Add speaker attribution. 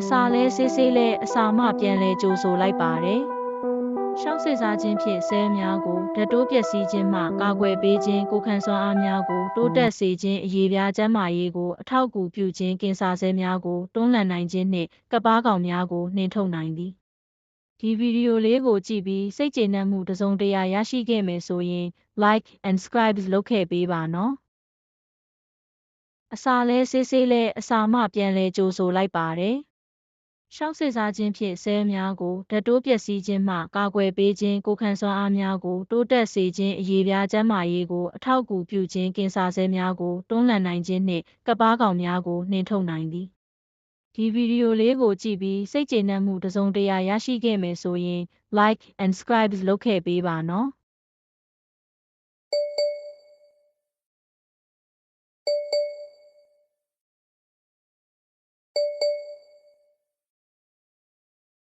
Speaker 1: အစာလဲဆေးဆေးလဲအစာမှပြန်လဲကြိုဆိုလိုက်ပါတယ်။ရှောက်စစ်စားခြင်းဖြင့်ဆဲများကိုဓာတ်တိုးပျက်စီးခြင်းမှကာကွယ်ပေးခြင်းကိုယ်ခံစွမ်းအားများကိုတိုးတက်စေခြင်းအရေးပြားကျန်းမာရေးကိုအထောက်အကူပြုခြင်းကင်ဆာဆဲများကိုတွန်းလှန်နိုင်ခြင်းနှင့်ကပ်ပါးကောင်များကိုနှင်ထုတ်နိုင်သည်။ဒီဗီဒီယိုလေးကိုကြည့်ပြီးစိတ်ကျေနပ်မှုတစ်စုံတစ်ရာရရှိခဲ့မယ်ဆိုရင် like and subscribe လုပ်ခဲ့ပေးပါနော်။အစာလဲဆေးဆေးလဲအစာမှပြန်လဲကြိုဆိုလိုက်ပါတယ်။ ရှောက်စစ်စားခြင်းဖြင့်ဆဲများကိုဓာတ်တိုးပျက်စီးခြင်းမှကာကွယ်ပေးခြင်းကိုခံစွမ်းအားများကိုတိုးတက်စေခြင်းအရေးပြားကျန်းမာရေးကိုအထောက်အကူပြုခြင်းကင်ဆာဆဲများကိုတွန်းလှန်နိုင်ခြင်းနှင့်ကပားကောင်များကိုနှင်ထုတ်နိုင်သည်ဒီဗီဒီယိုလေးကိုကြည့်ပြီးစိတ်ကျေနပ်မှုတစုံတရာရရှိခဲ့မယ်ဆိုရင် like and subscribe လုပ်ခဲ့ပေးပါနော်